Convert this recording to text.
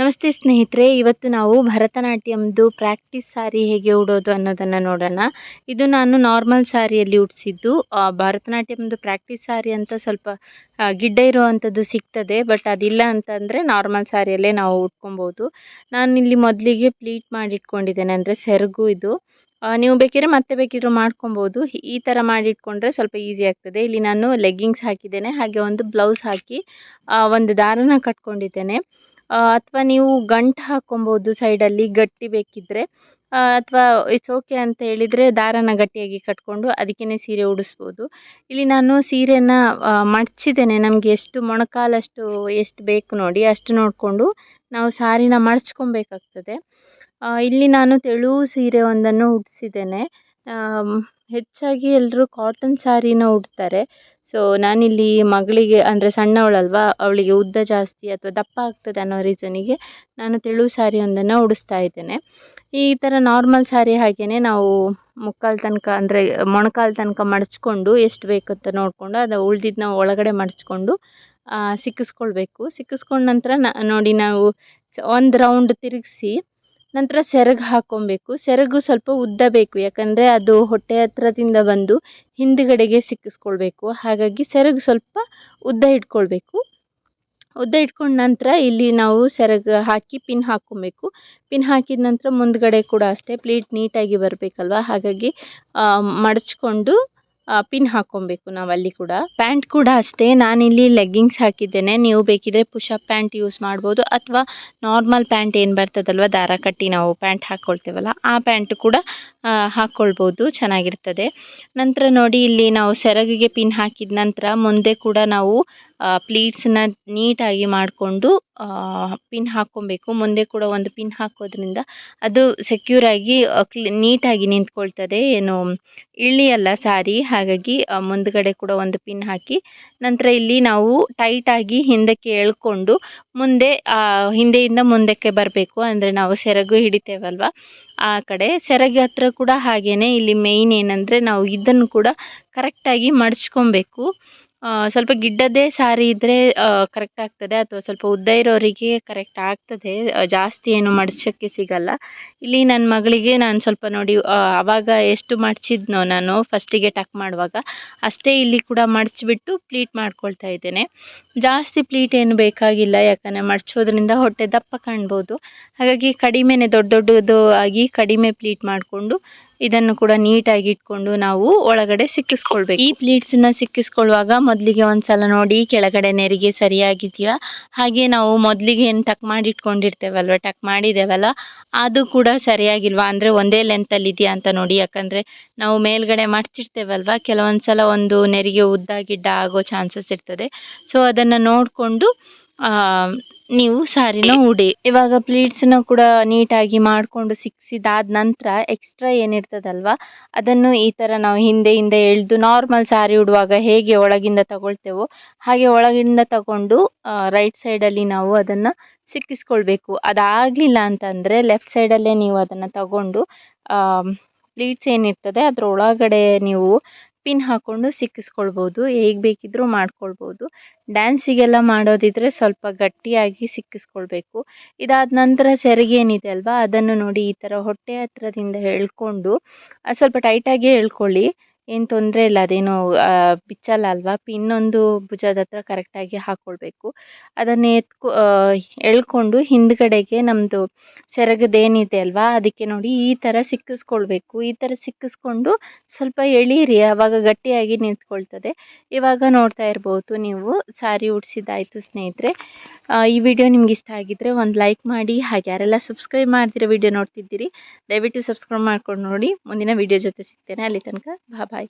ನಮಸ್ತೆ ಸ್ನೇಹಿತರೆ, ಇವತ್ತು ನಾವು ಭರತನಾಟ್ಯಮ್ದು ಪ್ರಾಕ್ಟೀಸ್ ಸಾರಿ ಹೇಗೆ ಉಡೋದು ಅನ್ನೋದನ್ನು ನೋಡೋಣ. ಇದು ನಾನು ನಾರ್ಮಲ್ ಸಾರಿಯಲ್ಲಿ ಉಡಿಸಿದ್ದು. ಭರತನಾಟ್ಯಮ್ದು ಪ್ರಾಕ್ಟೀಸ್ ಸಾರಿ ಅಂತ ಸ್ವಲ್ಪ ಗಿಡ್ಡ ಇರುವಂಥದ್ದು ಸಿಗ್ತದೆ, ಬಟ್ ಅದಿಲ್ಲ ಅಂತಂದರೆ ನಾರ್ಮಲ್ ಸಾರಿಯಲ್ಲೇ ನಾವು ಉಟ್ಕೊಬೋದು. ನಾನು ಇಲ್ಲಿ ಮೊದಲಿಗೆ ಪ್ಲೀಟ್ ಮಾಡಿಟ್ಕೊಂಡಿದ್ದೇನೆ, ಅಂದರೆ ಸೆರಗು ಇದು. ನೀವು ಬೇಕಿದ್ರೆ ಮತ್ತೆ ಬೇಕಿದ್ರು ಮಾಡ್ಕೊಬೋದು. ಈ ಥರ ಮಾಡಿಟ್ಕೊಂಡ್ರೆ ಸ್ವಲ್ಪ ಈಸಿ ಆಗ್ತದೆ. ಇಲ್ಲಿ ನಾನು ಲೆಗ್ಗಿಂಗ್ಸ್ ಹಾಕಿದ್ದೇನೆ, ಹಾಗೆ ಒಂದು ಬ್ಲೌಸ್ ಹಾಕಿ ಒಂದು ದಾರನ ಕಟ್ಕೊಂಡಿದ್ದೇನೆ. ಅಥವಾ ನೀವು ಗಂಟು ಹಾಕ್ಕೊಬೋದು ಸೈಡಲ್ಲಿ ಗಟ್ಟಿ ಬೇಕಿದ್ದರೆ ಅಥವಾ ಇಟ್ಸ್ ಓಕೆ ಅಂತ ಹೇಳಿದರೆ ದಾರನ ಗಟ್ಟಿಯಾಗಿ ಕಟ್ಕೊಂಡು ಅದಕ್ಕೇ ಸೀರೆ ಉಡಿಸ್ಬೋದು. ಇಲ್ಲಿ ನಾನು ಸೀರೆನ ಮಡಚಿದ್ದೇನೆ. ನಮಗೆ ಎಷ್ಟು ಮೊಣಕಾಲಷ್ಟು ಎಷ್ಟು ಬೇಕು ನೋಡಿ ಅಷ್ಟು ನೋಡಿಕೊಂಡು ನಾವು ಸಾರಿನ ಮಡ್ಚ್ಕೊಬೇಕಾಗ್ತದೆ. ಇಲ್ಲಿ ನಾನು ತೆಳು ಸೀರೆ ಒಂದನ್ನು ಉಡಿಸಿದ್ದೇನೆ. ಹೆಚ್ಚಾಗಿ ಎಲ್ಲರೂ ಕಾಟನ್ ಸಾರಿನ ಉಡ್ತಾರೆ. ಸೊ ನಾನಿಲ್ಲಿ ಮಗಳಿಗೆ, ಅಂದರೆ ಸಣ್ಣವಳಲ್ವಾ, ಅವಳಿಗೆ ಉದ್ದ ಜಾಸ್ತಿ ಅಥವಾ ದಪ್ಪ ಆಗ್ತದೆ ಅನ್ನೋ ರೀಸನಿಗೆ ನಾನು ತೆಳು ಸಾರಿ ಒಂದನ್ನು ಉಡಿಸ್ತಾ ಇದ್ದೇನೆ. ಈ ಥರ ನಾರ್ಮಲ್ ಸಾರಿ ಹಾಗೆಯೇ ನಾವು ಮುಕ್ಕಾಲು ತನಕ, ಅಂದರೆ ಮೊಣಕಾಲು ತನಕ ಮಡಚ್ಕೊಂಡು ಎಷ್ಟು ಬೇಕು ಅಂತ ನೋಡಿಕೊಂಡು ಅದು ಉಳ್ದಿದ್ದನ್ನ ಒಳಗಡೆ ಮಡಚ್ಕೊಂಡು ಸಿಕ್ಕಿಸ್ಕೊಳ್ಬೇಕು. ಸಿಕ್ಕಿಸ್ಕೊಂಡ ನಂತರ ನೋಡಿ ನಾವು ಒಂದು ರೌಂಡ್ ತಿರುಗಿಸಿ ನಂತರ ಸೆರಗು ಹಾಕ್ಕೊಬೇಕು ಸೆರಗು ಸ್ವಲ್ಪ ಉದ್ದ ಬೇಕು ಯಾಕಂದರೆ ಅದು ಹೊಟ್ಟೆ ಹತ್ರದಿಂದ ಬಂದು ಹಿಂದುಗಡೆಗೆ ಸಿಕ್ಕಿಸ್ಕೊಳ್ಬೇಕು. ಹಾಗಾಗಿ ಸೆರಗು ಸ್ವಲ್ಪ ಉದ್ದ ಇಟ್ಕೊಳ್ಬೇಕು. ಉದ್ದ ಇಟ್ಕೊಂಡ ನಂತರ ಇಲ್ಲಿ ನಾವು ಸೆರಗು ಹಾಕಿ ಪಿನ್ ಹಾಕ್ಕೊಬೇಕು ಪಿನ್ ಹಾಕಿದ ನಂತರ ಮುಂದುಗಡೆ ಕೂಡ ಅಷ್ಟೇ ಪ್ಲೇಟ್ ನೀಟಾಗಿ ಬರಬೇಕಲ್ವ? ಹಾಗಾಗಿ ಮಡಚ್ಕೊಂಡು ಪಿನ್ ಹಾಕೊಬೇಕು ನಾವು ಅಲ್ಲಿ ಕೂಡ. ಪ್ಯಾಂಟ್ ಕೂಡ ಅಷ್ಟೇ. ನಾನಿಲ್ಲಿ ಲೆಗ್ಗಿಂಗ್ಸ್ ಹಾಕಿದ್ದೇನೆ. ನೀವು ಬೇಕಿದ್ರೆ ಪುಷಪ್ ಪ್ಯಾಂಟ್ ಯೂಸ್ ಮಾಡ್ಬೋದು. ಅಥವಾ ನಾರ್ಮಲ್ ಪ್ಯಾಂಟ್ ಏನು ಬರ್ತದಲ್ವ? ದಾರ ಕಟ್ಟಿ ನಾವು ಪ್ಯಾಂಟ್ ಹಾಕ್ಕೊಳ್ತೇವಲ್ಲ ಆ ಪ್ಯಾಂಟ್ ಕೂಡ ಹಾಕ್ಕೊಳ್ಬೋದು ಚೆನ್ನಾಗಿರ್ತದೆ. ನಂತರ ನೋಡಿ, ಇಲ್ಲಿ ನಾವು ಸೆರಗಿಗೆ ಪಿನ್ ಹಾಕಿದ ನಂತರ ಮುಂದೆ ಕೂಡ ನಾವು ಪ್ಲೀಟ್ಸನ್ನ ನೀಟಾಗಿ ಮಾಡಿಕೊಂಡು ಪಿನ್ ಹಾಕ್ಕೊಬೇಕು. ಮುಂದೆ ಕೂಡ ಒಂದು ಪಿನ್ ಹಾಕೋದ್ರಿಂದ ಅದು ಸೆಕ್ಯೂರಾಗಿ ಕ್ಲಿ ನೀಟಾಗಿ ನಿಂತ್ಕೊಳ್ತದೆ. ಏನು, ಇಳಿಯಲ್ಲ ಸಾರಿ. ಹಾಗಾಗಿ ಮುಂದುಗಡೆ ಕೂಡ ಒಂದು ಪಿನ್ ಹಾಕಿ, ನಂತರ ಇಲ್ಲಿ ನಾವು ಟೈಟಾಗಿ ಹಿಂದಕ್ಕೆ ಎಳ್ಕೊಂಡು, ಮುಂದೆ ಹಿಂದೆಯಿಂದ ಮುಂದಕ್ಕೆ ಬರಬೇಕು. ಅಂದರೆ ನಾವು ಸೆರಗು ಹಿಡಿತೇವಲ್ವ? ಆ ಕಡೆ. ಸೆರಗು ಹತ್ರ ಕೂಡ ಹಾಗೇನೆ. ಇಲ್ಲಿ ಮೇಯ್ನ್ ಏನಂದರೆ ನಾವು ಇದನ್ನು ಕೂಡ ಕರೆಕ್ಟಾಗಿ ಮಡಚ್ಕೊಬೇಕು. ಸ್ವಲ್ಪ ಗಿಡ್ಡದೇ ಸಾರಿ ಇದ್ದರೆ ಕರೆಕ್ಟ್ ಆಗ್ತದೆ ಅಥವಾ ಸ್ವಲ್ಪ ಉದ್ದ ಇರೋರಿಗೆ ಕರೆಕ್ಟ್ ಆಗ್ತದೆ. ಜಾಸ್ತಿ ಏನು ಮಡ್ಚೋಕ್ಕೆ ಸಿಗಲ್ಲ. ಇಲ್ಲಿ ನನ್ನ ಮಗಳಿಗೆ ನಾನು ಸ್ವಲ್ಪ ನೋಡಿ ಆ, ಆವಾಗ ಎಷ್ಟು ಮಡ್ಚಿದ್ನೋ ನಾನು ಫಸ್ಟಿಗೆ ಟಕ್ ಮಾಡುವಾಗ ಅಷ್ಟೇ ಇಲ್ಲಿ ಕೂಡ ಮಡ್ಚಿಬಿಟ್ಟು ಪ್ಲೀಟ್ ಮಾಡ್ಕೊಳ್ತಾ ಇದ್ದೇನೆ. ಜಾಸ್ತಿ ಪ್ಲೀಟ್ ಏನು ಬೇಕಾಗಿಲ್ಲ ಯಾಕಂದರೆ ಮಡ್ಚೋದ್ರಿಂದ ಹೊಟ್ಟೆ ದಪ್ಪ ಕಾಣ್ಬೋದು. ಹಾಗಾಗಿ ಕಡಿಮೆನೆ ದೊಡ್ಡ ದೊಡ್ಡದು ಆಗಿ ಕಡಿಮೆ ಪ್ಲೀಟ್ ಮಾಡಿಕೊಂಡು ಇದನ್ನು ಕೂಡ ನೀಟಾಗಿ ಇಟ್ಕೊಂಡು ನಾವು ಒಳಗಡೆ ಸಿಕ್ಕಿಸ್ಕೊಳ್ಬೇಕು. ಈ ಪ್ಲೀಟ್ಸನ್ನ ಸಿಕ್ಕಿಸ್ಕೊಳ್ಳುವಾಗ ಮೊದಲಿಗೆ ಒಂದ್ಸಲ ನೋಡಿ ಕೆಳಗಡೆ ನೆರಿಗೆ ಸರಿಯಾಗಿದೆಯಾ? ಹಾಗೆ ನಾವು ಮೊದಲಿಗೆ ಏನು ಟಕ್ ಮಾಡಿ ಇಟ್ಕೊಂಡಿರ್ತೇವಲ್ವ? ಟಕ್ ಮಾಡಿದ್ದೇವಲ್ಲ, ಅದು ಕೂಡ ಸರಿಯಾಗಿಲ್ವಾ? ಅಂದರೆ ಒಂದೇ ಲೆಂತಲ್ಲಿ ಇದೆಯಾ ಅಂತ ನೋಡಿ. ಯಾಕಂದರೆ ನಾವು ಮೇಲ್ಗಡೆ ಮಡ್ಚಿರ್ತೇವಲ್ವ ಕೆಲವೊಂದು ಸಲ ಒಂದು ನೆರಿಗೆ ಉದ್ದ ಗಿಡ್ಡ ಆಗೋ ಚಾನ್ಸಸ್ ಇರ್ತದೆ. ಸೊ ಅದನ್ನು ನೋಡಿಕೊಂಡು ನೀವು ಸಾರಿನ ಉಡಿ. ಇವಾಗ ಪ್ಲೀಟ್ಸನ್ನ ಕೂಡ ನೀಟಾಗಿ ಮಾಡಿಕೊಂಡು ಸಿಕ್ಸಿದಾದ ನಂತರ ಎಕ್ಸ್ಟ್ರಾ ಏನಿರ್ತದಲ್ವಾ, ಅದನ್ನು ಈ ಥರ ನಾವು ಹಿಂದೆ ಹಿಂದೆ ಎಳೆದು ನಾರ್ಮಲ್ ಸಾರಿ ಉಡುವಾಗ ಹೇಗೆ ಒಳಗಿಂದ ತಗೊಳ್ತೇವೋ ಹಾಗೆ ಒಳಗಿಂದ ತಗೊಂಡು ರೈಟ್ ಸೈಡಲ್ಲಿ ನಾವು ಅದನ್ನು ಸಿಕ್ಕಿಸ್ಕೊಳ್ಬೇಕು. ಅದಾಗಲಿಲ್ಲ ಅಂತಂದರೆ ಲೆಫ್ಟ್ ಸೈಡಲ್ಲೇ ನೀವು ಅದನ್ನು ತಗೊಂಡು ಪ್ಲೀಟ್ಸ್ ಏನಿರ್ತದೆ ಅದರ ಒಳಗಡೆ ನೀವು ಪಿನ್ ಹಾಕ್ಕೊಂಡು ಸಿಕ್ಕಿಸ್ಕೊಳ್ಬೋದು, ಹೇಗೆ ಬೇಕಿದ್ದರೂ ಮಾಡ್ಕೊಳ್ಬೋದು. ಡ್ಯಾನ್ಸಿಗೆಲ್ಲ ಮಾಡೋದಿದ್ರೆ ಸ್ವಲ್ಪ ಗಟ್ಟಿಯಾಗಿ ಸಿಕ್ಕಿಸ್ಕೊಳ್ಬೇಕು. ಇದಾದ ನಂತರ ಸೆರಗೆ ಏನಿದೆ ಅಲ್ವಾ, ಅದನ್ನು ನೋಡಿ ಈ ಥರ ಹೊಟ್ಟೆ ಹತ್ರದಿಂದ ಎಳ್ಕೊಂಡು ಸ್ವಲ್ಪ ಟೈಟಾಗೇ ಎಳ್ಕೊಳ್ಳಿ ಏನು ತೊಂದರೆ ಇಲ್ಲ, ಅದೇನು ಬಿಚ್ಚಲ್ಲ ಅಲ್ವಾ? ಇನ್ನೊಂದು ಭುಜದ ಹತ್ರ ಕರೆಕ್ಟಾಗಿ ಹಾಕ್ಕೊಳ್ಬೇಕು ಅದನ್ನು ಎತ್ಕೊ ಎಳ್ಕೊಂಡು ಹಿಂದ್ಗಡೆಗೆ ನಮ್ಮದು ಸೆರಗದೇನಿದೆ ಅಲ್ವಾ? ಅದಕ್ಕೆ ನೋಡಿ ಈ ಥರ ಸಿಕ್ಕಿಸ್ಕೊಳ್ಬೇಕು. ಈ ಥರ ಸಿಕ್ಕಿಸ್ಕೊಂಡು ಸ್ವಲ್ಪ ಎಳೀರಿ ಆವಾಗ ಗಟ್ಟಿಯಾಗಿ ನಿಂತ್ಕೊಳ್ತದೆ. ಇವಾಗ ನೋಡ್ತಾ ಇರ್ಬೋದು ನೀವು, ಸಾರಿ ಉಡ್ಸಿದ್ದಾಯಿತು ಸ್ನೇಹಿತರೆ. ಈ ವಿಡಿಯೋ ನಿಮ್ಗೆ ಇಷ್ಟ ಆಗಿದ್ದರೆ ಒಂದು ಲೈಕ್ ಮಾಡಿ, ಹಾಗೆ ಯಾರೆಲ್ಲ ಸಬ್ಸ್ಕ್ರೈಬ್ ಮಾಡ್ತಿರೋ ವಿಡಿಯೋ ನೋಡ್ತಿದ್ದೀರಿ, ದಯವಿಟ್ಟು ಸಬ್ಸ್ಕ್ರೈಬ್ ಮಾಡ್ಕೊಂಡು ನೋಡಿ. ಮುಂದಿನ ವಿಡಿಯೋ ಜೊತೆ ಸಿಗ್ತೇನೆ. ಅಲ್ಲಿ ತನಕ ಬಾ হয়